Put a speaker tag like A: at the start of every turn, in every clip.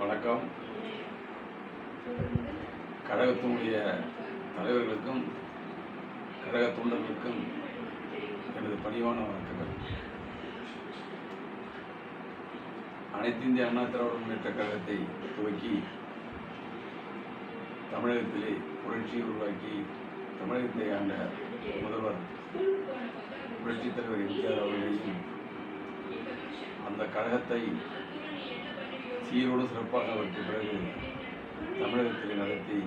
A: வணக்கம். கழகத்தினுடைய தலைவர்களுக்கும் கழக தொண்டர்களுக்கும் எனது பணிவான வணக்கங்கள். அனைத்து இந்திய அண்ணா திராவிட முன்னேற்ற கழகத்தை துவக்கி தமிழகத்திலே புரட்சியை உருவாக்கி தமிழகத்தை ஆண்ட முதல்வர் புரட்சித் தலைவர் எம்ஜிஆர் அவர்களையும் அந்த கழகத்தை சீரோடு சிறப்பாக அவருக்கு பிறகு தமிழகத்தில் நடத்தி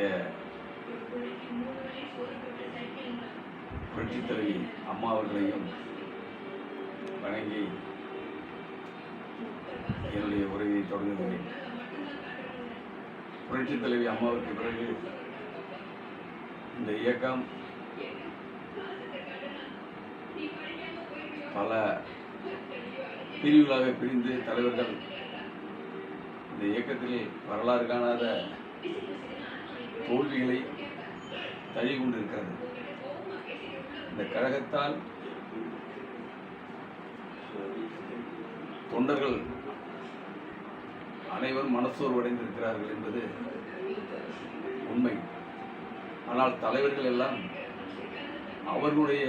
A: எ- புரட்சித் தலைவி அம்மா அவர்களையும் வணங்கி என்னுடைய உரையை தொடங்குகிறேன். புரட்சித் தலைவி அம்மாவுக்கு பிறகு இந்த இயக்கம் பல பிரிவுகளாக பிரிந்து தலைவர்கள் இந்த இயக்கத்தில் வரலாறு காணாத தோல்விகளை தழுவி கொண்டிருக்கிறது. இந்த கழகத்தால் தொண்டர்கள் அனைவரும் மனசோர்வடைந்திருக்கிறார்கள் என்பது உண்மை. ஆனால் தலைவர்கள் எல்லாம் அவர்களுடைய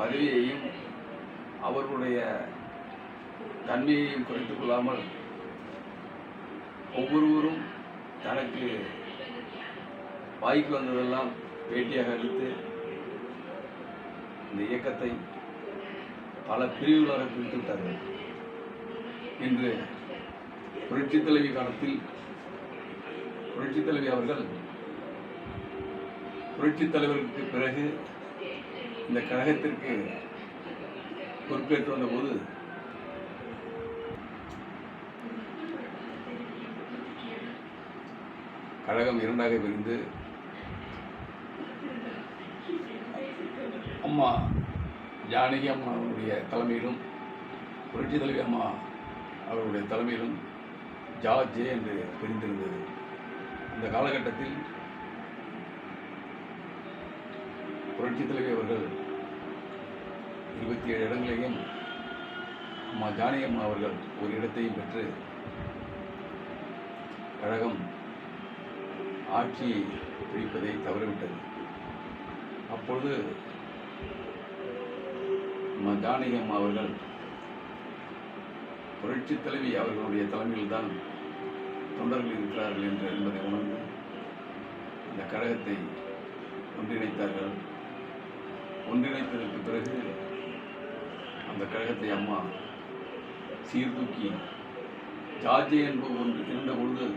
A: பதவியையும் அவர்களுடைய தன்மையையும் குறைத்துக் கொள்ளாமல் ஒவ்வொருவரும் தனக்கு வாய்க்கு வந்ததெல்லாம் பேட்டியாக அளித்து இந்த இயக்கத்தை பல பிரிவுகளாக பிரித்து விட்டார்கள். இன்று புரட்சி தலைவி காலத்தில் புரட்சி தலைவி அவர்கள் புரட்சித் தலைவருக்கு பிறகு இந்த கழகத்திற்கு பொறுப்பேற்று வந்தபோது கழகம் இரண்டாக பிரிந்து அம்மா ஜானகி அம்மா அவருடைய தலைமையிலும் புரட்சி தலைவி அம்மா அவருடைய தலைமையிலும் ஜா ஜே என்று பிரிந்திருந்தது. இந்த காலகட்டத்தில் புரட்சி தலைவி அவர்கள் இருபத்தி ஏழு இடங்களையும் அம்மா ஜானகியம்மா அவர்கள் ஒரு இடத்தையும் பெற்று கழகம் ஆட்சியை பிடிப்பதை தவறிவிட்டது. அப்பொழுது அம்மா ஜானிகம்மா அவர்கள் புரட்சி தலைவி அவர்களுடைய தலைமையில்தான் தொண்டர்கள் இருக்கிறார்கள் என்று என்பதை உணர்ந்து இந்த கழகத்தை ஒன்றிணைத்தார்கள். ஒன்றிணைத்ததற்கு பிறகு அந்த கழகத்தை அம்மா சீர்தூக்கி ஜார்ஜி என்பது ஒன்று இருந்த பொழுது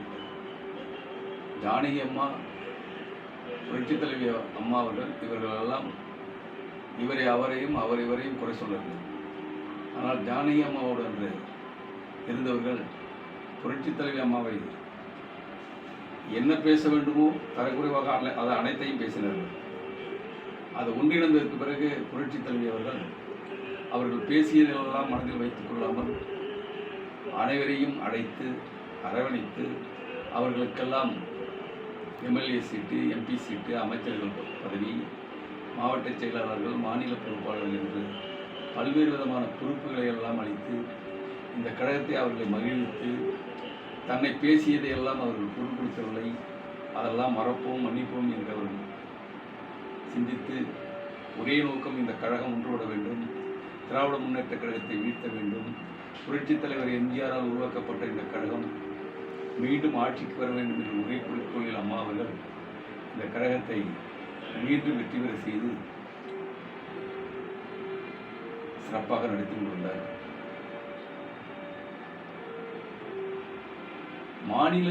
A: ஜானகி அம்மா புரட்சி தலைவி அம்மா அவர்கள் இவர்களெல்லாம் இவரை அவரையும் அவர் இவரையும் குறை சொல்லவில்லை. ஆனால் ஜானகி அம்மாவோடு என்று இருந்தவர்கள் புரட்சி தலைவி அம்மாவை என்ன பேச வேண்டுமோ தரக்குறைவாக அனை- அது அனைத்தையும் பேசினார்கள். அது ஒன்றிணைந்ததற்கு பிறகு புரட்சி தலைவி அவர்கள் அவர்கள் பேசியதெல்லாம் மனதில் வைத்துக் கொள்ளாமல் அனைவரையும் அழைத்து அரவணைத்து அவர்களுக்கெல்லாம் எம்எல்ஏ சீட்டு எம்பி சீட்டு அமைச்சர்கள் பதவி மாவட்ட செயலாளர்கள் மாநில பொறுப்பாளர்கள் என்று பல்வேறு விதமான பொறுப்புகளை எல்லாம் அளித்து இந்த கழகத்தை அவர்களை மகிழ்வித்து தன்னை பேசியதை எல்லாம் அவர்கள் பொருட்படுத்தவில்லை அதெல்லாம் மறப்போம் மன்னிப்போம் என்று அவர்கள் சிந்தித்து ஒரே நோக்கம் இந்த கழகம் ஒன்றுவிட வேண்டும். திராவிட முன்னேற்ற கழகத்தை வீழ்த்த வேண்டும். புரட்சித் தலைவர் எம்ஜிஆரால் உருவாக்கப்பட்ட இந்த கழகம் மீண்டும் ஆட்சிக்கு வர வேண்டும் என்ற ஒரே குறிக்கோளில் அம்மா அவர்கள் இந்த கழகத்தை மீண்டும் வெற்றி பெற செய்து சிறப்பாக நடத்தி கொண்டார் மாநில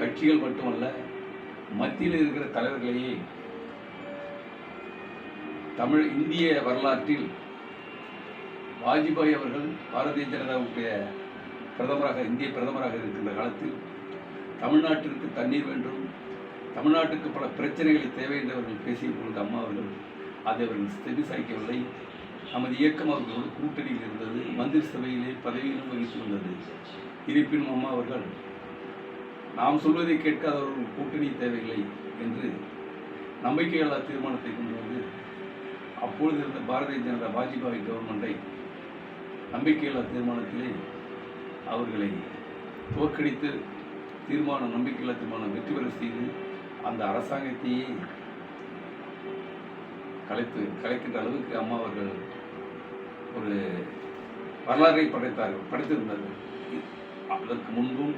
A: கட்சிகள் மட்டுமல்ல மத்தியில் இருக்கிற தலைவர்களையே தமிழ் இந்திய வரலாற்றில் வாஜ்பாய் அவர்கள் பாரதிய ஜனதாவுடைய பிரதமராக இந்திய பிரதமராக இருக்கின்ற காலத்தில் தமிழ்நாட்டிற்கு தண்ணீர் வேண்டும். தமிழ்நாட்டுக்கு பல பிரச்சனைகளை தேவை என்று அவர்கள் பேசிய பொழுது அம்மா அவர்கள் அதை அவர்கள் செவி சாய்க்கவில்லை. நமது இயக்கம் அவர்களோடு கூட்டணியில் இருந்தது மந்திரி சபையிலே பதவியிலும் வகித்து வந்தது. இருப்பினும் அம்மா அவர்கள் நாம் சொல்வதை கேட்காதவர்கள் கூட்டணி தேவையில்லை என்று நம்பிக்கையில்லா தீர்மானத்தை கொண்டு வந்து அப்பொழுது இருந்த பாரதிய ஜனதா வாஜ்பாய் கவர்மெண்டை நம்பிக்கையில்லா தீர்மானத்திலே அவர்களை தோற்கடித்து தீர்மானம் நம்பிக்கையில்லா தீர்மானம் வெற்றி பெற செய்து அந்த அரசாங்கத்தையே கலைத்து கலைக்கின்ற அளவுக்கு அம்மா அவர்கள் ஒரு வரலாறை படைத்தார்கள் படைத்திருந்தார்கள். அதற்கு முன்பும்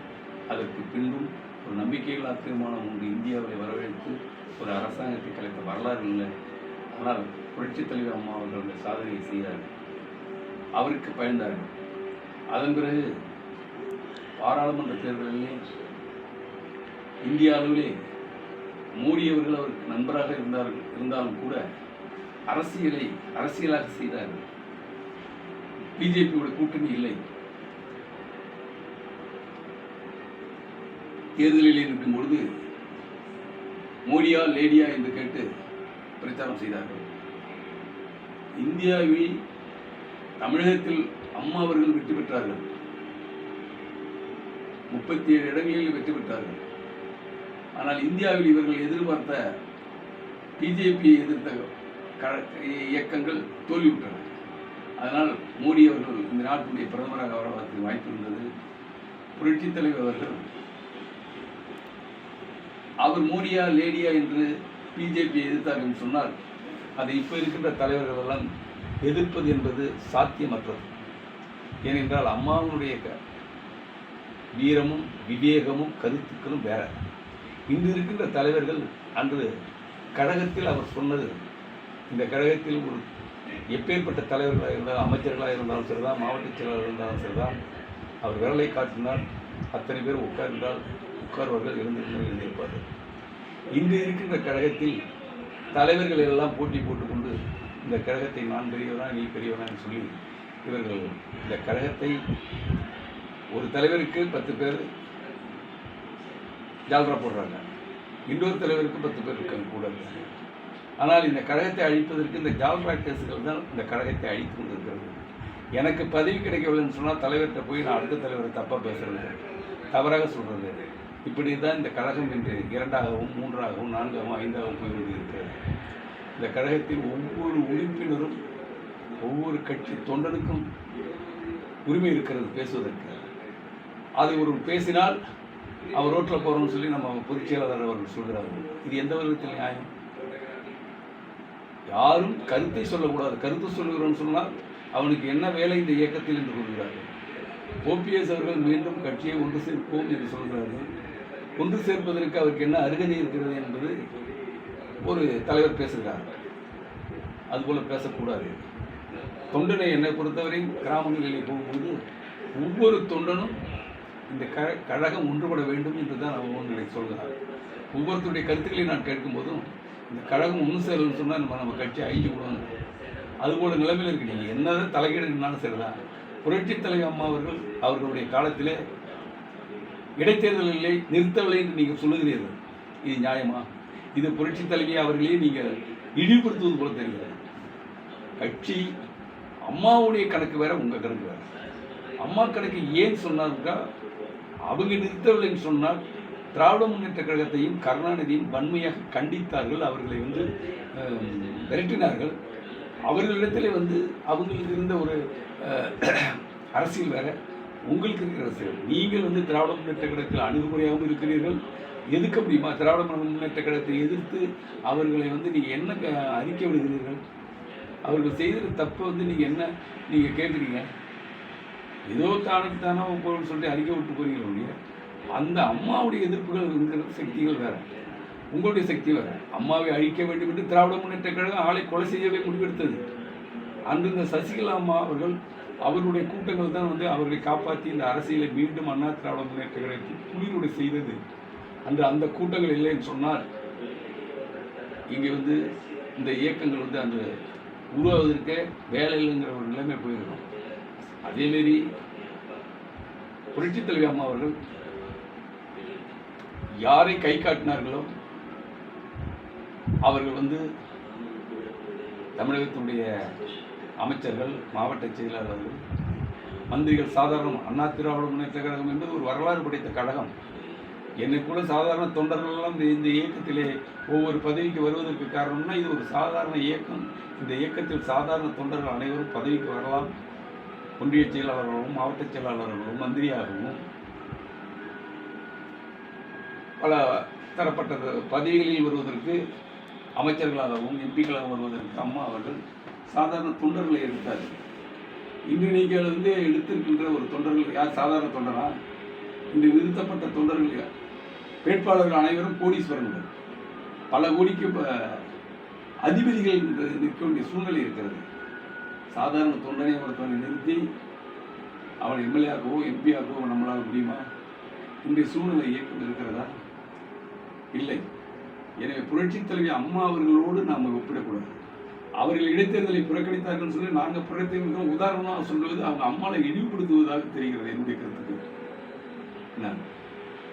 A: அதற்கு பின்பும் ஒரு நம்பிக்கையில்லா தீர்மானம் ஒன்று இந்தியாவை வரவேற்று ஒரு அரசாங்கத்தை கலைத்த வரலாறு இல்லை. ஆனால் புரட்சித் தலைவர் அம்மா அவர்கள் அந்த சாதனையை செய்தார்கள். அவருக்கு பயந்தார்கள். அதன் பிறகு பாராளுமன்ற தேர்தலிலே இந்திய அளவிலே மோடி அவர்கள் அவருக்கு நண்பராக இருந்தார்கள் இருந்தாலும் கூட அரசியலை அரசியலாக செய்தார்கள். பிஜேபியோட கூட்டணி இல்லை. தேர்தலில் இருக்கும் பொழுது மோடியா லேடியா என்று கேட்டு பிரச்சாரம் செய்தார்கள். இந்தியாவில் தமிழகத்தில் அம்மா அவர்கள் வெற்றி பெற்றார்கள். முப்பத்தி ஏழு இடங்களில் வெற்றி பெற்றார்கள். ஆனால் இந்தியாவில் இவர்கள் எதிர்பார்த்த பிஜேபியை எதிர்த்த க- இயக்கங்கள் தோல்விவிட்டன அதனால் மோடி அவர்கள் இந்த நாட்டுடைய பிரதமராக வருவதற்கு வாய்ப்பு இருந்தது. புரட்சித் தலைவர் அவர்கள் அவர் மோடியா லேடியா? என்று பிஜேபியை எதிர்த்தார் என்று சொன்னால் அது இப்போ இருக்கின்ற தலைவர்கள் எல்லாம் எதிர்ப்பது என்பது சாத்தியமற்றது. ஏனென்றால் அம்மாவினுடைய க- வீரமும் விவேகமும் கருத்துக்களும் வேற. இன்று இருக்கின்ற தலைவர்கள் அன்று கழகத்தில் அவர் சொன்னது இந்த கழகத்தில் ஒரு எப்பேற்பட்ட தலைவர்களாக இருந்தாலும் அமைச்சர்களாக இருந்தாலும் சரிதான் மாவட்ட செயலாளர் இருந்தாலும் சரிதான் அவர் விரலை காட்டினால் அத்தனை பேர் உட்கார்ந்தால் உட்கார்வார்கள் எழுந்திருந்தால் எழுந்திருப்பார்கள் இன்று இருக்கின்ற கழகத்தில் தலைவர்கள் எல்லாம் போட்டி போட்டுக்கொண்டு இந்த கழகத்தை நான் பெரியவனா நீ பெரியவனான்னு சொல்லி இவர்கள் இந்த கழகத்தை ஒரு தலைவருக்கு பத்து பேர் ஜால்ரா போடுறாங்க. இன்னொரு தலைவருக்கு பத்து பேர் இருக்காங்க கூட. இருக்காங்க ஆனால் இந்த கழகத்தை அழிப்பதற்கு இந்த ஜால்ரா கேஸுகள் தான் இந்த கழகத்தை அழித்து கொண்டிருக்கிறது. எனக்கு பதவி கிடைக்கவில்லைன்னு சொன்னால் தலைவர்கிட்ட போய் நான் அடுத்த தலைவரை தப்பாக பேசுறது தவறாக சொல்கிறது இப்படி தான் இந்த கழகம் என்று இரண்டாகவும் மூன்றாகவும் நான்காகவும் ஐந்தாகவும் போய் இருக்கிறது இந்த கழகத்தில் ஒவ்வொரு உறுப்பினரும் ஒவ்வொரு கட்சி தொண்டனுக்கும் உரிமை இருக்கிறது பேசுவதற்கு. அதை ஒரு பேசினால் அவர் ரோட்டில் போகிறோம்னு சொல்லி நம்ம பொதுச் செயலாளர் அவர்கள் சொல்கிறார்கள். இது எந்த விதத்தில் நியாயம்? யாரும் கருத்தை சொல்லக்கூடாது. கருத்து சொல்லுகிறோன்னு சொன்னால் அவனுக்கு என்ன வேலை இந்த இயக்கத்தில் என்று கூறுகிறார்கள். ஓபிஎஸ் அவர்கள் மீண்டும் கட்சியை ஒன்று சேர்ப்போம் என்று சொல்கிறார்கள். ஒன்று சேர்ப்பதற்கு அவருக்கு என்ன அருகதை இருக்கிறது என்பது ஒரு தலைவர் பேசுகிறார் அதுபோல் பேசக்கூடாது. தொண்டனை என்னை பொறுத்தவரையும் கிராமங்களில் போகும்போது ஒவ்வொரு தொண்டனும் இந்த க கழகம் ஒன்றுபட வேண்டும் என்று தான் அவங்க எனக்கு சொல்கிறார். ஒவ்வொருத்தருடைய கருத்துக்களை நான் கேட்கும்போதும் இந்த கழகம் ஒன்று சேரலன்னு சொன்னால் நம்ம நம்ம கட்சி அழிஞ்சு விடுவாங்க அதுபோல் நிலைமையில் இருக்கு. நீங்கள் என்னதான் தலைகீடுனாலும் சரிதான். புரட்சித் தலைவர் அம்மா அவர்கள் அவர்களுடைய காலத்திலே இடைத்தேர்தல்களை நிறுத்தவில்லை என்று நீங்கள் சொல்லுகிறீர்கள். இது நியாயமா? இது புரட்சி தலைவி அவர்களே நீங்கள் இழிவுபடுத்துவது போல தெரிகிறது. கட்சி அம்மாவுடைய கணக்கு வேற உங்க கணக்கு வேற. அம்மா கணக்கு ஏன் சொன்னாருக்கா அவங்க நிறுத்தவில்லைன்னு சொன்னால் திராவிட முன்னேற்ற கழகத்தையும் கருணாநிதியும் வன்மையாக கண்டித்தார்கள் அவர்களை வந்து விரட்டினார்கள். அவர்களிடத்திலே வந்து அவங்களுக்கு இருந்த ஒரு அரசியல் வேற உங்களுக்கு இருக்கிற அரசியல். நீங்கள் வந்து திராவிட முன்னேற்ற கழகத்தில் அணுகுமுறையாகவும் இருக்கிறீர்கள். எதுக்க முடியுமா திராவிட முன்னேற்ற கழகத்தை எதிர்த்து அவர்களை வந்து நீங்கள் என்ன அறிக்கை விடுகிறீர்கள்? அவர்கள் செய்கிற தப்பை வந்து நீங்கள் என்ன நீங்கள் கேட்குறீங்க? ஏதோ தானுக்கு தானே போகணும்னு சொல்லிட்டு அறிக்கை விட்டு போறீங்க ஒழிய அந்த அம்மாவுடைய எதிர்ப்புகள் இருக்கிற சக்திகள் வேறு. உங்களுடைய சக்தி வேறு. அம்மாவை அழிக்க வேண்டும் என்று திராவிட முன்னேற்ற கழகம் ஆளை கொலை செய்யவே முடிவெடுத்தது. அன்று இந்த சசிகலா அம்மா அவர்கள் அவருடைய கூட்டங்கள் தான் வந்து அவர்களை காப்பாற்றி இந்த அரசியலை மீண்டும் அண்ணா திராவிட முன்னேற்ற கழகத்தை குளிரோடு செய்தது. அன்று அந்த கூட்டங்கள் இல்லைன்னு சொன்னால் இங்கே வந்து இந்த இயக்கங்கள் வந்து அந்த உருவாவதற்கே வேலை இல்லைங்கிற ஒரு நிலைமை போயிருக்கும். அதேமாரி புரட்சித் தலைவி அம்மா அவர்கள் யாரை கை காட்டினார்களோ அவர்கள் வந்து தமிழகத்தினுடைய அமைச்சர்கள் மாவட்ட செயலாளர்கள் மந்திரிகள் சாதாரணம் அண்ணா திராவிட முன்னேற்ற கழகம் என்பது ஒரு வரலாறு படைத்த கழகம். என்னை சாதாரண தொண்டர்களெல்லாம் இந்த- இயக்கத்திலே ஒவ்வொரு பதவிக்கு வருவதற்கு காரணம்னா இது ஒரு சாதாரண இயக்கம். இந்த இயக்கத்தில் சாதாரண தொண்டர்கள் அனைவரும் பதவிக்கு வரலாம். ஒன்றிய செயலாளர்களும் மாவட்ட செயலாளர்களும் மந்திரியாகவும் பல தரப்பட்ட பதவிகளில் வருவதற்கு அமைச்சர்களாகவும் எம்பிக்களாக வருவதற்கு அம்மா அவர்கள் சாதாரண தொண்டர்களை எடுத்தார் இன்று நீங்கள் வந்து எடுத்திருக்கின்ற ஒரு தொண்டர்கள் யார்? சாதாரண தொண்டரா? இன்று நிறுத்தப்பட்ட தொண்டர்கள் யார்? வேட்பாளர்கள் அனைவரும் கோடீஸ்வரர்கள் பல கோடிக்கு இப்போ அதிபதிகள் நிற்க வேண்டிய சூழ்நிலை இருக்கிறது. சாதாரண தொண்டனை ஒருத்தவனை நிறுத்தி அவன் எம்எல்ஏக்கவோ எம்பியாக்கவோ நம்மளால் முடியுமா? இன்றைய சூழ்நிலை இயக்கம் இருக்கிறதா? இல்லை. எனவே புரட்சித் தலைவி அம்மா அவர்களோடு நாம் ஒப்பிடக்கூடாது. அவர்கள் இடைத்தேர்தலை புறக்கணித்தார்கள் சொல்லி நாங்கள் புறக்கணித்தோம் உதாரணமாக சொல்வது அவங்க அம்மாவை இழிவுபடுத்துவதாக தெரிகிறது என்னுடைய கருத்துக்கு நான்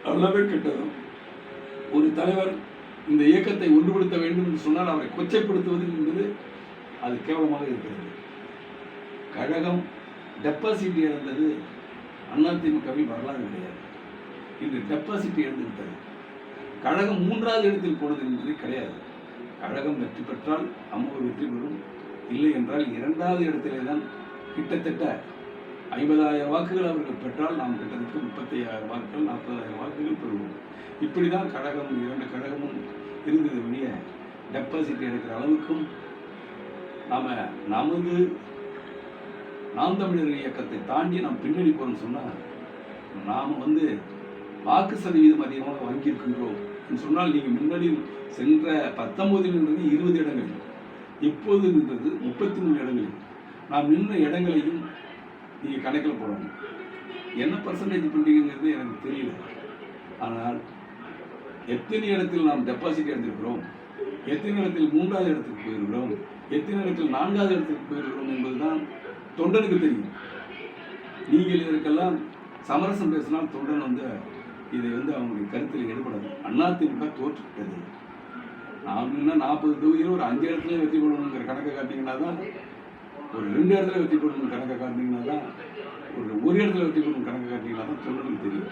A: அவ்வளவே கெட்டதும் ஒரு தலைவர் இந்த இயக்கத்தை ஒன்றுபடுத்த வேண்டும் என்று சொன்னால் அவரை கொச்சைப்படுத்துவது என்பது அது கேவலமாக இருக்கிறது. கழகம் டெபாசிட் இழந்தது அதிமுகவில் வரலாறு கிடையாது. இன்று டெபாசிட் இழந்து விட்டது கழகம் மூன்றாவது இடத்தில் போனது என்பது கிடையாது. கழகம் வெற்றி பெற்றால் அம்மா வெற்றி பெறும். இல்லை என்றால் இரண்டாவது இடத்திலே தான் கிட்டத்தட்ட ஐம்பதாயிரம் வாக்குகள் அவர்கள் பெற்றால் நாம் கிட்டத்தட்ட முப்பத்தையாயிரம் வாக்குகள் நாற்பதாயிரம் வாக்குகள் பெறுவோம். இப்படி தான் கழகம் இரண்டு கழகமும் இருந்தது வெளிய. டெபாசிட் எடுக்கிற அளவுக்கும் நாம் நமது நாம் தமிழர் இயக்கத்தை தாண்டி நாம் பின்னணி போறோம்னு சொன்னால் நாம் வந்து வாக்கு சதவீதம் அதிகமாக வாங்கியிருக்கின்றோம் என்று சொன்னால் நீங்கள் முன்னாடி சென்ற பத்தொம்போதில் நின்றது இருபது இடங்கள் இப்போது நின்றது முப்பத்தி மூணு இடங்களில். நாம் நின்ற இடங்களையும் நீங்கள் கணக்கில் போடணும் என்ன பர்சன்டேஜ் பண்ணுறீங்கிறது எனக்கு தெரியல. ஆனால் எத்தனை இடத்தில் நாம் டெபாசிட் எடுத்திருக்கிறோம்? எத்தனை இடத்தில் மூன்றாவது இடத்துக்கு போயிருக்கிறோம்? எத்தனை இடத்தில் நான்காவது இடத்துக்கு போயிருக்கிறோம் என்பதுதான் தொண்டனுக்கு தெரியும். நீங்கள் இதற்கெல்லாம் சமரசம் பேசினால் தொண்டன் வந்து இதை வந்து அவங்களுடைய கருத்தில் ஈடுபடாது. அதிமுக தோற்றுவிட்டது. நாம் நாற்பது தொகுதியில் ஒரு அஞ்சு இடத்துல வெற்றி கொள்ளணுங்கிற கணக்கை காட்டிங்கன்னா தான் ஒரு ரெண்டு இடத்துல வெற்றி பெறணும் கணக்கை காட்டினீங்கன்னா தான் ஒரு ஒரு இடத்துல வெற்றி பெறணும் கணக்கை காட்டினீங்கன்னா தான் தொண்டனுக்கு தெரியும்.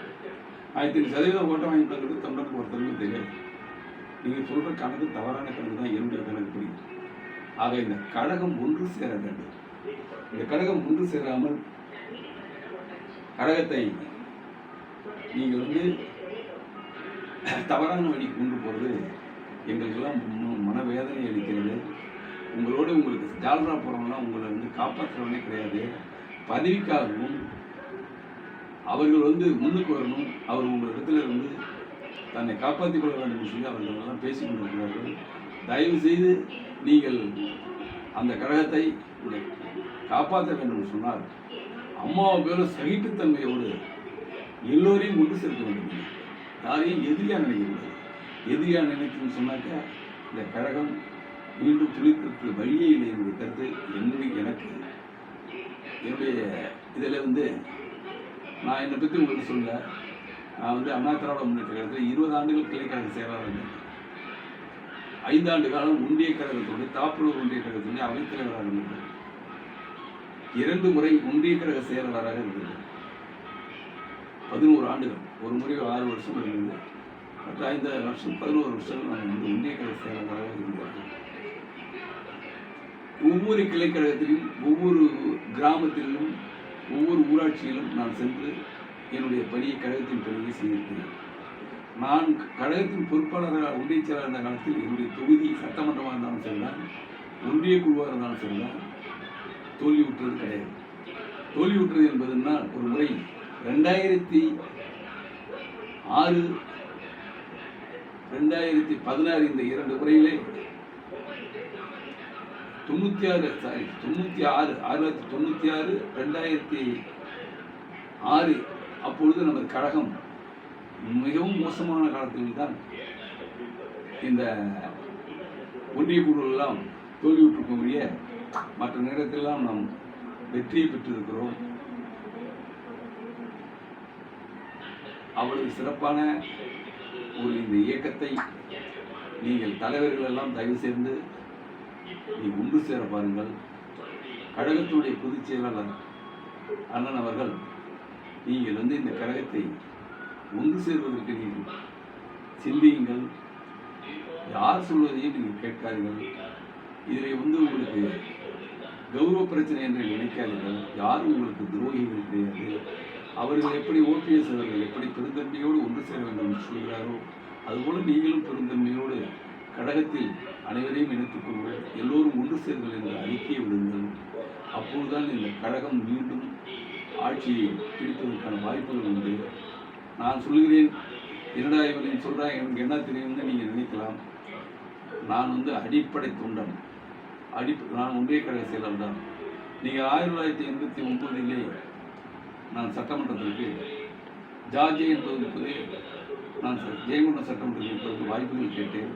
A: ஆயிரத்தி ஐநூறு சதவீதம் ஓட்டம் வாங்கிட்டாங்கிறது தொண்டனுக்கு ஒருத்தருக்கும் தெரியாது. நீங்கள் சொல்கிற கணக்கு தவறான கணக்கு தான் என்னுடைய கணக்கு புரியும் ஆக இந்த கழகம் ஒன்று சேர வேண்டும். இந்த கழகம் ஒன்று சேராமல் கழகத்தை நீங்கள் வந்து தவறான வழிக்கு கொண்டு போகிறது எங்களுக்கெல்லாம் மனவேதனை அளிக்கிறது. உங்களோட உங்களுக்கு ஜால்ரா போகிறவங்களாம் உங்களை வந்து காப்பாற்றுறவனே கிடையாது. பதவிக்காகவும் அவர்கள் வந்து முன்னுக்கு வரணும். அவர் உங்கள் இடத்துல இருந்து தன்னை காப்பாற்றிக் கொள்ள வேண்டும் சொல்லி அவர்களெல்லாம் பேசிக் கொண்டிருக்கிறார்கள். தயவு செய்து நீங்கள் அந்த கழகத்தை காப்பாற்ற வேண்டும் சொன்னார் அம்மாவை பேர சகிப்புத்தன்மையோடு எல்லோரையும் கொண்டு சேர்க்க வேண்டும் யாரையும் எதிரியா நினைக்கக்கூடாது எதிரியாக நினைக்கணும்னு சொன்னாக்க இந்த கழகம் மீண்டும் துளிர்க்கிறதுக்கு வழியே இல்லை என்னுடைய கருத்து என்னுடைய எனக்கு என்னுடைய இதில் வந்து நான் என்னை பற்றி உங்களுக்கு சொல்ல நான் வந்து அண்ணா திராவிட முன்னேற்ற கழகத்தில் இருபது ஆண்டுகள் கிளைக்கழக செயலாளர் இருந்தேன். ஐந்தாண்டு காலம் ஒன்றிய கழகத்துடைய தாப்பூர் ஒன்றிய கழகத்துடைய அவைத்தலைவராக இருந்தேன். இரண்டு முறை ஒன்றிய கழக செயலாளராக இருந்தது பதினோரு ஆண்டுகள் ஒரு முறை ஆறு வருஷம் இருந்தது. மற்ற ஐந்து வருஷம் பதினோரு வருஷம் நான் வந்து ஒன்றிய கழக செயலாளராக இருந்தேன். ஒவ்வொரு கிளைக்கழகத்திலும் ஒவ்வொரு கிராமத்திலும் ஒவ்வொரு ஊராட்சியிலும் நான் சென்று என்னுடைய பணியை கழகத்தின் பணியை செய்திருக்கிறேன். நான் கழகத்தின் பொறுப்பாளராக ஒன்றிய செயலாளர் இருந்த காலத்தில் என்னுடைய தொகுதி சட்டமன்றமாக இருந்தாலும் சரிதான் ஒன்றிய குழுவாக இருந்தாலும் சரிதான் தோல்வி விட்டுறது கிடையாது. தோல்வி விட்டுறது என்பதுன்னா ஒரு முறை ரெண்டாயிரத்தி ஆறு ரெண்டாயிரத்தி பதினாறு இந்த இரண்டு முறையிலே தொண்ணூற்றி ஆறு சாரி தொண்ணூற்றி ஆறு ஆயிரத்தி தொண்ணூற்றி ஆறு ரெண்டாயிரத்தி ஆறு. அப்பொழுது நமது கழகம் மிகவும் மோசமான காலத்தில் தான் இந்த ஒன்றிய குழுவெல்லாம் தோல்வியுற்றிருக்கக்கூடிய மற்ற நேரத்திலெல்லாம் நாம் வெற்றியை பெற்றிருக்கிறோம். அவ்வளவு சிறப்பான ஒரு இந்த இயக்கத்தை நீங்கள் தலைவர்கள் எல்லாம் தயவு செய்து நீ ஒன்று சேர பாருங்கள். கழகத்துடைய பொதுச் செயலாளர் அண்ணன் அவர்கள் நீங்கள் வந்து இந்த கழகத்தை ஒன்று சேர்வதற்கு நீங்கள் சிந்தியுங்கள். யார் சொல்வதையும் நீங்கள் கேட்காதீர்கள். இதில் வந்து உங்களுக்கு கௌரவ பிரச்சனை என்று நினைக்காதீர்கள். யாரும் உங்களுக்கு துரோகிகள் கிடையாது அவர்கள் எப்படி ஓபிஎஸ் அவர்கள் எப்படி பெருந்தன்மையோடு ஒன்று சேர வேண்டும் என்று சொல்கிறாரோ அதுபோல் நீங்களும் பெருந்தன்மையோடு கடகத்தில் அனைவரையும் இணைத்துக் கொள்வோம் எல்லோரும் ஒன்று சேருங்கள் என்ற அறிக்கையை விடுங்கள். அப்போதுதான் இந்த கழகம் மீண்டும் ஆட்சியை பிடிப்பதற்கான வாய்ப்புகள் உண்டு. நான் சொல்கிறேன் என்னடா இவன் சொல்கிறாங்க எனக்கு என்ன தெரியும்னு நீங்கள் நினைக்கலாம். நான் வந்து அடிப்படை தொண்டன் அடி நான் ஒன்றிய கழக செயலர் தான். நீங்கள் ஆயிரத்தி தொள்ளாயிரத்தி எண்பத்தி ஒன்பதிலே நான் சட்டமன்றத்திற்கு ஜார்ஜி என்பது நான் ஜெயங்கொண்ட சட்டமன்றத்தில் இருப்பதற்கு வாய்ப்புகள் கேட்டேன்.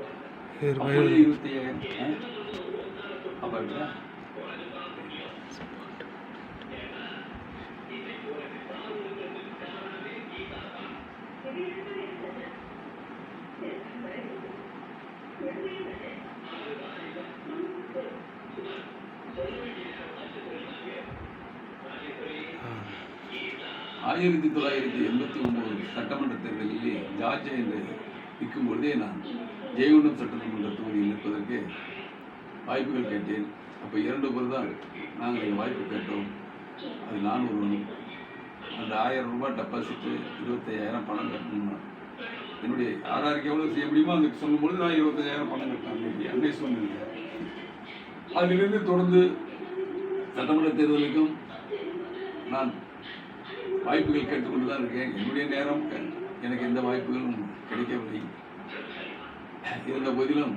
A: ஆயிரத்தி தொள்ளாயிரத்தி எண்பத்தி ஒன்பது சட்டமன்ற தேர்தலிலே ஜார்ஜ் என்று நிற்கும் பொழுதே நான் ஜெயகுண்டம் சட்டமன்ற தொகுதியில் நிற்பதற்கு வாய்ப்புகள் கேட்டேன். அப்போ இரண்டு பேர் தான் நாங்கள் வாய்ப்பு கேட்டோம். அது நான் ஒருவனும் அந்த ஆயிரம் ரூபாய் டெபாசிட்டு இருபத்தையாயிரம் பணம் கட்டணும் என்னுடைய யாராருக்கு எவ்வளோ செய்ய முடியுமோ அதுக்கு சொல்லும்பொழுது நான் இருபத்தஞ்சாயிரம் பணம் கட்டினேன் அன்னைக்கு. அன்னை சொன்னேன். அதிலிருந்து தொடர்ந்து சட்டமன்ற தேர்தலுக்கும் நான் வாய்ப்புகள் கேட்டுக்கொண்டு தான் இருக்கேன். என்னுடைய நேரம் எனக்கு எந்த வாய்ப்புகளும் கிடைக்கவில்லை. இருந்த போதிலும்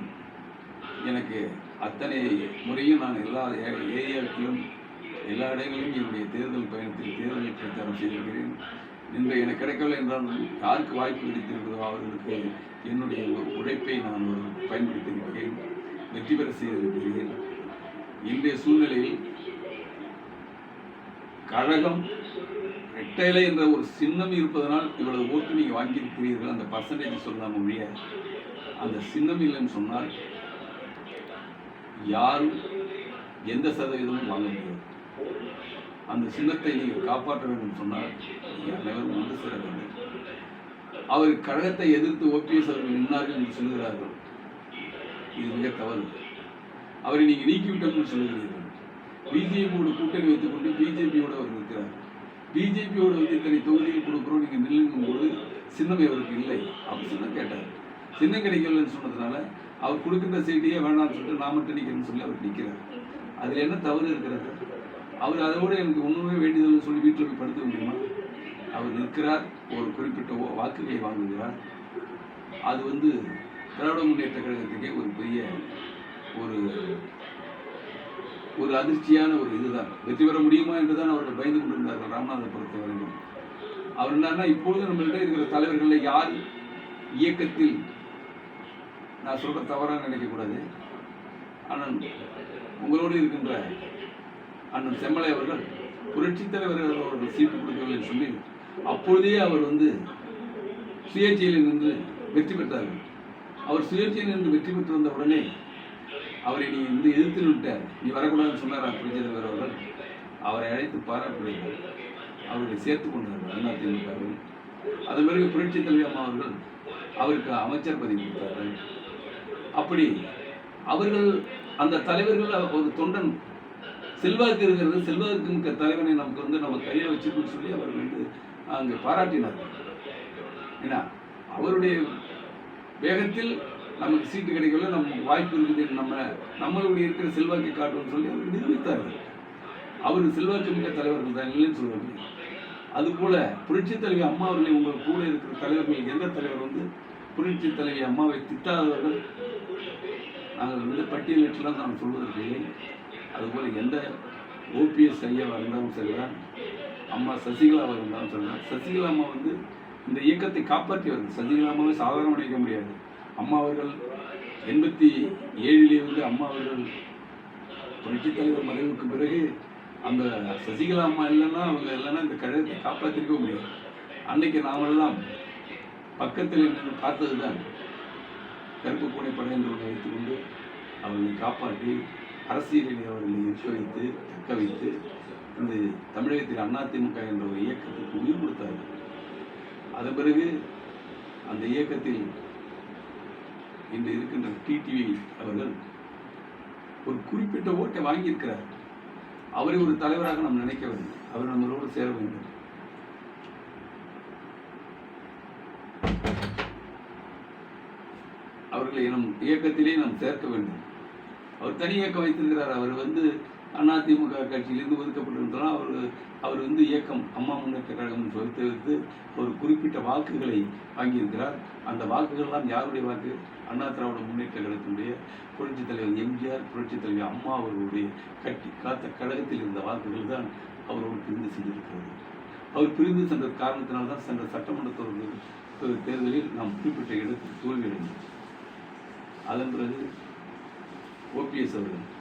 A: எனக்கு அத்தனை முறையும் நான் எல்லா ஏ- எல்லா இடங்களிலும் என்னுடைய தேர்தல் பயணத்தில் தேர்தல் பிரச்சாரம் செய்திருக்கிறேன். இன்று எனக்கு கிடைக்கவில்லை என்றால் யாருக்கு வாய்ப்பு கிடைத்திருக்கிறதோ அவர்களுக்கு என்னுடைய உழைப்பை நான் பயன்படுத்தியிருக்கிறேன். வெற்றி பெற செய்திருக்கிறேன் இன்றைய சூழ்நிலையில் கழகம் ரெட்டைலை என்ற ஒரு சின்னம் இருப்பதனால் இவ்வளவு ஓட்டு நீங்கள் வாங்கியிருக்கிறீர்கள். அந்த பர்சன்டேஜ் சொல்லலாம் ஒழிய அந்த சின்னம் இல்லைன்னு சொன்னால் யாரும் எந்த சதவீதமும் வாங்க முடியாது. அந்த சின்னத்தை நீங்கள் காப்பாற்ற வேண்டும் சொன்னால் அனைவரும் ஒன்று சேர வேண்டும். அவர் கழகத்தை எதிர்த்து ஓபிஎஸ் அவர்கள் நின்றார்கள் என்று சொல்கிறார்கள் இது மிக தவறு. அவரை நீங்கள் நீக்கிவிட்டோம்னு சொல்கிறீர்கள் பிஜேபியோட கூட்டணி வைத்துக்கொண்டு பிஜேபியோடு அவர் இருக்கிறார். பிஜேபியோட வந்து இத்தனை தொகுதிகள் கொடுக்குறோம் நீங்கள் நில்லுங்கும் போது சின்னம் அவருக்கு இல்லை அப்படின்னு சின்னம் கேட்டார். சின்னம் கிடைக்கலன்னு சொன்னதுனால அவர் கொடுக்குற சீட்டையே வேணாம்னு சொல்லிட்டு நான் மட்டும் நிற்கிறேன்னு சொல்லி அவர் நிற்கிறார் அதில் என்ன தவறு இருக்கிறது? அவர் அதோட எனக்கு ஒன்றுமே வேண்டியதில்லைன்னு சொல்லி வீட்டில் போய் படுத்த முடியுமா அவர் நிற்கிறார் ஒரு குறிப்பிட்ட வாக்குகளை வாங்குகிறார். அது வந்து திராவிட முன்னேற்ற கழகத்துக்கே ஒரு பெரிய ஒரு ஒரு அதிர்ச்சியான ஒரு இதுதான். வெற்றி பெற முடியுமா என்று தான் அவர்கள் பயந்து கொண்டிருந்தார்கள் ராமநாதபுரத்தை வரைக்கும் அவர் என்னன்னா இப்பொழுது நம்மள்கிட்ட இருக்கிற தலைவர்களில் யார் இயக்கத்தில் நான் சொல்ற தவறாக நினைக்கக்கூடாது அண்ணன் உங்களோடு இருக்கின்ற அண்ணன் செம்மலை அவர்கள் புரட்சித் தலைவர்கள் அவர்கள் சீட்டு கொடுக்கவில்லை சொல்லி அப்பொழுதே அவர் வந்து சுயேட்சையில் நின்று வெற்றி பெற்றார்கள். அவர் சுயேட்சையில் நின்று வெற்றி பெற்று வந்த உடனே அவரை நீ வந்து எதிர்த்து விட்டார் நீ வரக்கூடாதுன்னு சொன்னார் புரட்சித் தலைவர் அவர்கள். அவரை அழைத்து பாராட்டுவீர்கள் அவர்களை சேர்த்து கொண்டார்கள் அதிமுகவில் அது பிறகு புரட்சி தலைவி அம்மா அவர்கள் அவருக்கு அமைச்சர் பதவி கொடுத்தார்கள். அப்படி அவர்கள் அந்த தலைவர்கள் ஒரு தொண்டன் செல்வாக்கு இருக்கிறது. செல்வாக்கு மிக்க தலைவனை நமக்கு வந்து நம்ம கையில் வச்சிருக்கோம்னு சொல்லி அவர்கள் வந்து அங்கே பாராட்டினார் ஏன்னா அவருடைய வேகத்தில் நமக்கு சீட்டு கிடைக்கல நமக்கு வாய்ப்பு இருக்குது நம்ம நம்மளுடைய இருக்கிற செல்வாக்கை காட்டுன்னு சொல்லி அவர் நிரூபித்தார்கள் அவர் செல்வாக்கு மிக்க தலைவர்கள் தான் இல்லைன்னு சொல்லுவாங்க அதுபோல புரட்சி தலைவி அம்மா அவர்களை உங்கள் கூட இருக்கிற தலைவர்கள் எந்த தலைவர் வந்து புரட்சி தலைவி அம்மாவை திட்டாதவர்கள்? நாங்கள் வந்து பட்டியலிட்டுலாம் நான் சொல்வதற்கு இல்லை. அதுபோல எந்த ஓபிஎஸ் ஐயாவாக இருந்தாலும் சரிதான். அம்மா சசிகலாவாக இருந்தாலும் சரிதான். சசிகலா அம்மா வந்து இந்த இயக்கத்தை காப்பாற்றியவர்கள் சசிகலா அம்மாவை சாதாரண அடைக்க முடியாது. அம்மா அவர்கள் எண்பத்தி ஏழிலே வந்து அம்மா அவர்கள் புரட்சித் தலைவர் மறைவுக்கு பிறகு அந்த சசிகலா அம்மா இல்லைன்னா அவங்க இல்லைன்னா இந்த கழகத்தை காப்பாற்றிருக்க முடியாது. அன்னைக்கு நாமெல்லாம் பக்கத்தில் நின்று பார்த்தது தான் கருப்பு பூனை படை ஒன்று வைத்துக்கொண்டு அவர்களை காப்பாற்றி அரசியலில் அவர்களை எச்சு வைத்து தக்க வைத்து இந்த தமிழகத்தில் அதிமுக என்ற ஒரு இயக்கத்துக்கு உயிர் கொடுத்தார்கள். அதன் பிறகு அந்த இயக்கத்தில் இன்று இருக்கின்ற டிடிவி அவர்கள் ஒரு குறிப்பிட்ட ஓட்டை வாங்கியிருக்கிறார். அவரை ஒரு தலைவராக நாம் நினைக்க வேண்டும். அவர் நம்மளோடு சேர வேண்டும். அவர்களை நம் இயக்கத்திலே நாம் சேர்க்க வேண்டும். அவர் தனி இயக்கம் வைத்திருக்கிறார். அவர் வந்து அதிமுக கட்சியிலிருந்து ஒதுக்கப்பட்டிருந்தாலும் அவர் அவர் வந்து இயக்கம் அம்மா முன்னேற்ற கழகம் சொல்லி வைத்து ஒரு குறிப்பிட்ட வாக்குகளை வாங்கியிருக்கிறார். அந்த வாக்குகள்லாம் யாருடைய வாக்கு? அண்ணா திராவிட முன்னேற்ற கழகத்தினுடைய புரட்சித் தலைவர் எம்ஜிஆர் புரட்சித் தலைவர் அம்மா அவர்களுடைய கட்டி காத்த கழகத்தில் இருந்த வாக்குகள் தான் அவரோடு பிரிந்து சென்றிருக்கிறது. அவர் பிரிந்து சென்ற காரணத்தினால்தான் சென்ற சட்டமன்ற தேர்தல் தேர்தலில் நாம் குறிப்பிட்ட இடத்தில் தோல்வியடைந்தோம். அதன் பிறகு ஓபிஎஸ் அவர்கள்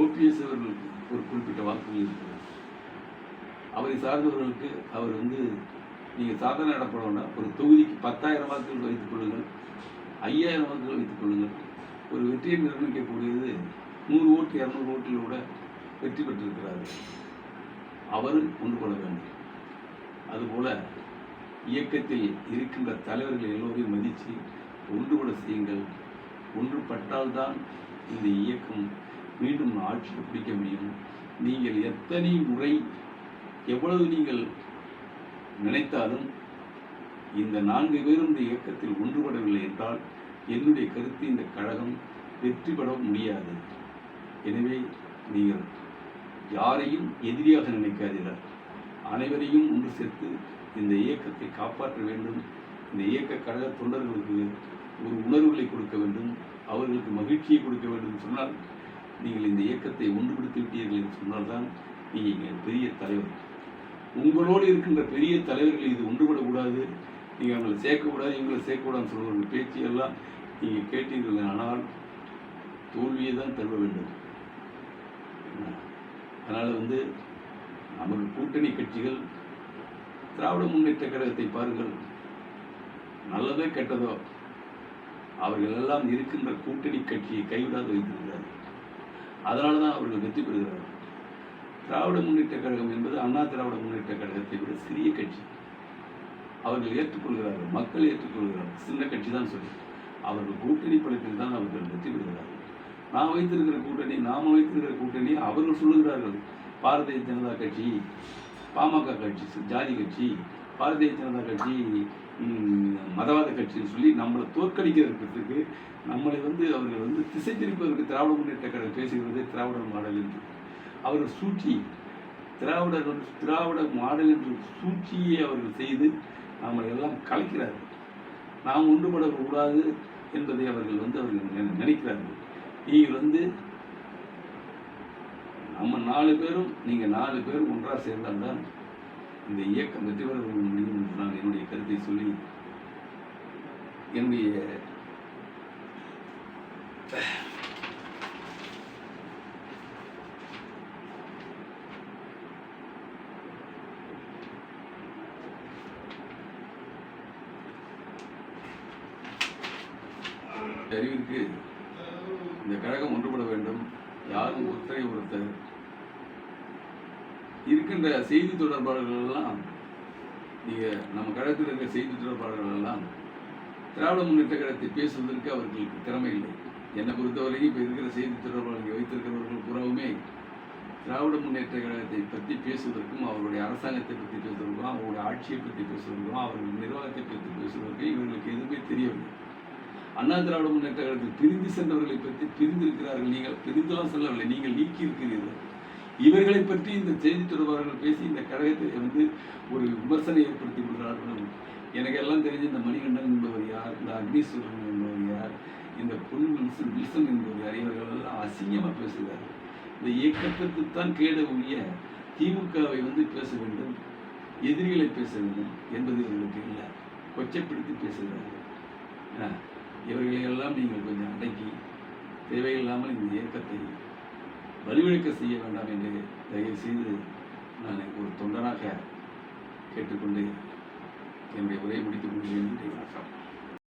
A: ஓபிஎஸ் அவர்களுக்கு ஒரு குறிப்பிட்ட வாக்குகள் இருக்கிறார் அவரை சார்ந்தவர்களுக்கு அவர் வந்து நீங்கள் சாதனை நடப்படணும்னா ஒரு தொகுதிக்கு பத்தாயிரம் வாக்குகள் வைத்துக் கொள்ளுங்கள். ஐயாயிரம் வாக்குகள் வைத்துக் கொள்ளுங்கள். ஒரு வெற்றியை நிர்ணயிக்கக்கூடியது நூறு ஓட்டு இரநூறு ஓட்டில் கூட வெற்றி பெற்றிருக்கிறார். அவர் கொள்ள வேண்டும். அதுபோல் இயக்கத்தில் இருக்கின்ற தலைவர்கள் எல்லோரையும் மதித்து ஒன்றுபட செய்யுங்கள். ஒன்றுபட்டால்தான் இந்த இயக்கம் மீண்டும் ஆட்சியை பிடிக்க முடியும். நீங்கள் எத்தனை முறை எவ்வளவு நீங்கள் நினைத்தாலும் இந்த நான்கு பேரும் இந்த இயக்கத்தில் ஒன்றுபடவில்லை என்றால் என்னுடைய கருத்து இந்த கழகம் வெற்றி பெற முடியாது. எனவே நீங்கள் யாரையும் எதிரியாக நினைக்காதீர்கள். அனைவரையும் ஒன்று சேர்த்து இந்த இயக்கத்தை காப்பாற்ற வேண்டும். இந்த இயக்க கழக தொண்டர்களுக்கு ஒரு உணர்வுகளை கொடுக்க வேண்டும். அவர்களுக்கு மகிழ்ச்சியை கொடுக்க வேண்டும். சொன்னால் நீங்கள் இந்த இயக்கத்தை ஒன்றுபடுத்தி விட்டீர்கள் என்று சொன்னால்தான் நீங்கள் பெரிய தலைவர். உங்களோடு இருக்கின்ற பெரிய தலைவர்கள் இது ஒன்றுபடக்கூடாது. நீங்கள் அவங்களை சேர்க்கக்கூடாது எங்களை சேர்க்கக்கூடாதுன்னு சொல்லுவாங்க பேச்சியெல்லாம் நீங்கள் கேட்டீர்கள் ஆனால் தோல்வியை தான் தருவ வேண்டும். அதனால் வந்து நமது கூட்டணி கட்சிகள் திராவிட முன்னேற்ற கழகத்தை பாருங்கள். நல்லதோ கெட்டதோ அவர்கள் எல்லாம் இருக்கின்ற கூட்டணி கட்சியை கைவிடாது வைத்திருந்தது அதனால தான் அவர்கள் வெற்றி பெறுகிறார்கள். திராவிட முன்னேற்ற கழகம் என்பது அண்ணா திராவிட முன்னேற்ற கழகத்தை விட சிறிய கட்சி. அவர்கள் ஏற்றுக்கொள்கிறார்கள் மக்கள் ஏற்றுக்கொள்கிறார்கள். சின்ன கட்சி தான் சொல்லி. அவர்கள் கூட்டணி பழத்தில் தான் அவர்கள் வெற்றி பெறுகிறார்கள். நான் வைத்திருக்கிற கூட்டணி நாம் வைத்திருக்கிற கூட்டணி அவர்கள் சொல்லுகிறார்கள். பாரதிய ஜனதா கட்சி பாமக கட்சி ஜாதி கட்சி பாரதிய ஜனதா கட்சி மதவாத கட்சின்னு சொல்லி நம்மளை தோற்கடிக்கிறதுக்கு நம்மளை வந்து அவர்கள் வந்து திசை திருப்பதற்கு திராவிட முன்னேற்ற கழகம் பேசுகிறது திராவிட மாடல் என்று. அவர்கள் சூழ்ச்சி திராவிடர் திராவிட மாடல் என்று சூழ்ச்சியை அவர்கள் செய்து நம்மளை எல்லாம் கலைக்கிறார்கள். நாம் ஒன்றுபடக்கூடாது என்பதை அவர்கள் வந்து அவர்கள் நினைக்கிறார்கள். நீ வந்து நம்ம நாலு பேரும் நீங்கள் நாலு பேரும் ஒன்றாக சேர்ந்தால்தான் இந்த இயக்கம் வெற்றி பெற முடியும் என்று நான் என்னுடைய கருத்தை சொல்லி என்னுடைய அறிவிற்கு இந்த கழகம் ஒன்றுபட வேண்டும் யாரும் ஒருத்தரை ஒருத்தர் இருக்கின்ற செய்தி தொடர்பாளர்கள் எல்லாம் நீங்கள் நம்ம கழகத்தில் இருக்கிற செய்தி தொடர்பாளர்கள் எல்லாம் திராவிட முன்னேற்ற கழகத்தை பேசுவதற்கு அவர்களுக்கு திறமை இல்லை. என்னை பொறுத்தவரைக்கும் இப்போ இருக்கிற செய்தி தொடர்பாளர்கள் வைத்திருக்கிறவர்கள் புறவுமே திராவிட முன்னேற்ற கழகத்தை பற்றி பேசுவதற்கும் அவருடைய அரசாங்கத்தை பற்றி பேசுவதற்கும் அவருடைய ஆட்சியை பற்றி பேசுவதற்கும் அவர்கள் நிர்வாகத்தை பற்றி பேசுவதற்கும் இவர்களுக்கு எதுவுமே தெரியவில்லை. அண்ணா திராவிட முன்னேற்ற கழகத்தில் பிரிந்து சென்றவர்களை பற்றி பிரிந்திருக்கிறார்கள். நீங்கள் பிரிந்தெல்லாம் சொல்லவில்லை. நீங்கள் நீக்கி இருக்கிறீர்கள் இவர்களை பற்றி இந்த செய்தி தொடர்பாளர்கள் பேசி இந்த கழகத்தை வந்து ஒரு விமர்சனம் ஏற்படுத்தி விடுறார்கள் எனக்கு எல்லாம் தெரிஞ்ச இந்த மணிகண்டன் என்பவர் யார்? இந்த அக்னீஸ்வரன் என்பவர் யார்? இந்த பொன் வில்சன் வில்சன் என்பவர் யார்? இவர்கள் எல்லாம் அசிங்கமாக பேசுகிறார் இந்த இயக்கத்திற்குத்தான் கேட ஒழிய திமுகவை வந்து பேச வேண்டும் எதிரிகளை பேச வேண்டும் என்பது இவர்களுக்கு இல்லை. கொச்சைப்படுத்தி பேசுகிறார்கள். இவர்களையெல்லாம் நீங்கள் கொஞ்சம் அடக்கி தேவையில்லாமல் இந்த இயக்கத்தை வலுவிழக்க செய்ய வேண்டாம் என்று தயவு செய்து நான் ஒரு தொண்டனாக கேட்டுக்கொண்டு என்னுடைய உரையை முடித்துக் கொள்கிறேன். நன்றி வணக்கம்.